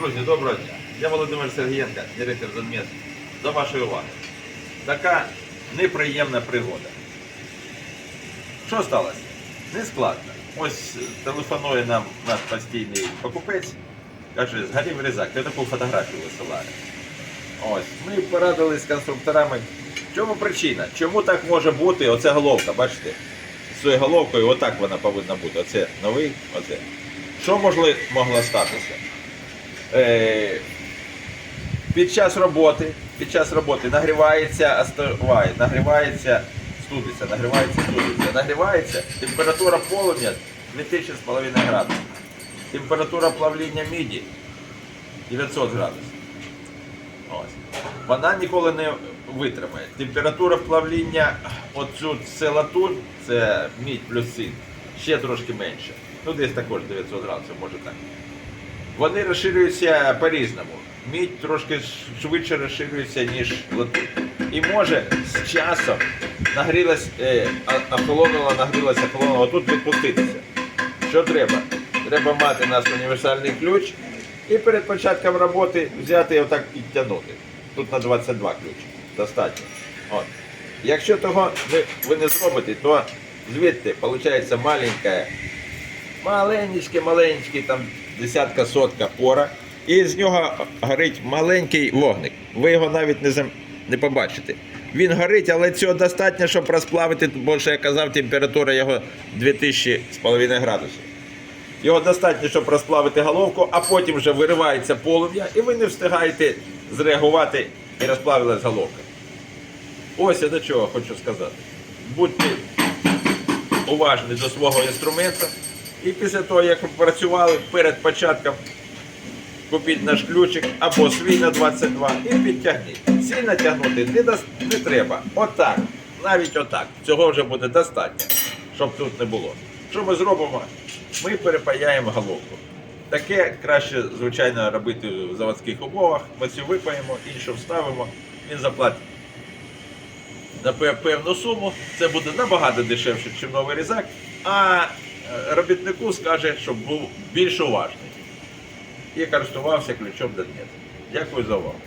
Друзі, доброго дня. Я Володимир Сергієнко, директор Занмес. До вашої уваги. Така неприємна пригода. Що сталося? Нескладно. Ось е, телефонує нам наш постійний покупець, каже, згорів різак, я таку фотографію висилаю. Ось, ми порадились з конструкторами. Чому причина? Чому так може бути? Оце головка, бачите? З цією головкою отак вона повинна бути. Оце новий, оце. Що могли, могло статися? Е, під час роботи, під час роботи нагрівається, нагрівається, студиться, нагрівається, студиться, нагрівається, температура полум'я 2000,5 градусів. Температура плавління міді 900 градусів. Ось. Вона ніколи не витримає. Температура плавління оцю це латунь, це мідь плюс син, ще трошки менше. Ну десь також 900 градусів, може так. Вони розширюються по-різному. Мідь трошки швидше розширюється, ніж латунь. І може з часом нагрілась, е, охолонула, нагрілася, охолонула, тут відпуститися. Що треба? Треба мати наш універсальний ключ і перед початком роботи взяти і отак підтягнути. Тут на 22 ключ. Достатньо. От. Якщо того ви, ви не зробите, то звідти виходить маленька маленький, маленький, там десятка сотка пора, і з нього горить маленький вогник. Ви його навіть не, зам- не побачите. Він горить, але цього достатньо, щоб розплавити, бо що я казав, температура його 2000,5 градусів. Його достатньо, щоб розплавити головку, а потім вже виривається полум'я, і ви не встигаєте зреагувати і розплавилась головка. Ось я до чого хочу сказати. Будьте уважні до свого інструменту. І після того, як ви працювали перед початком, купіть наш ключик або свій на 22 і підтягніть. Сильно тягнути не, дос- не треба. Отак. Навіть отак. Цього вже буде достатньо, щоб тут не було. Що ми зробимо? Ми перепаяємо головку. Таке краще, звичайно, робити в заводських умовах. Ми цю випаємо, іншу вставимо, він заплатить на певну суму, це буде набагато дешевше, ніж новий різак, а робітнику скаже, щоб був більш уважний і користувався ключом Донецька. Дякую за увагу.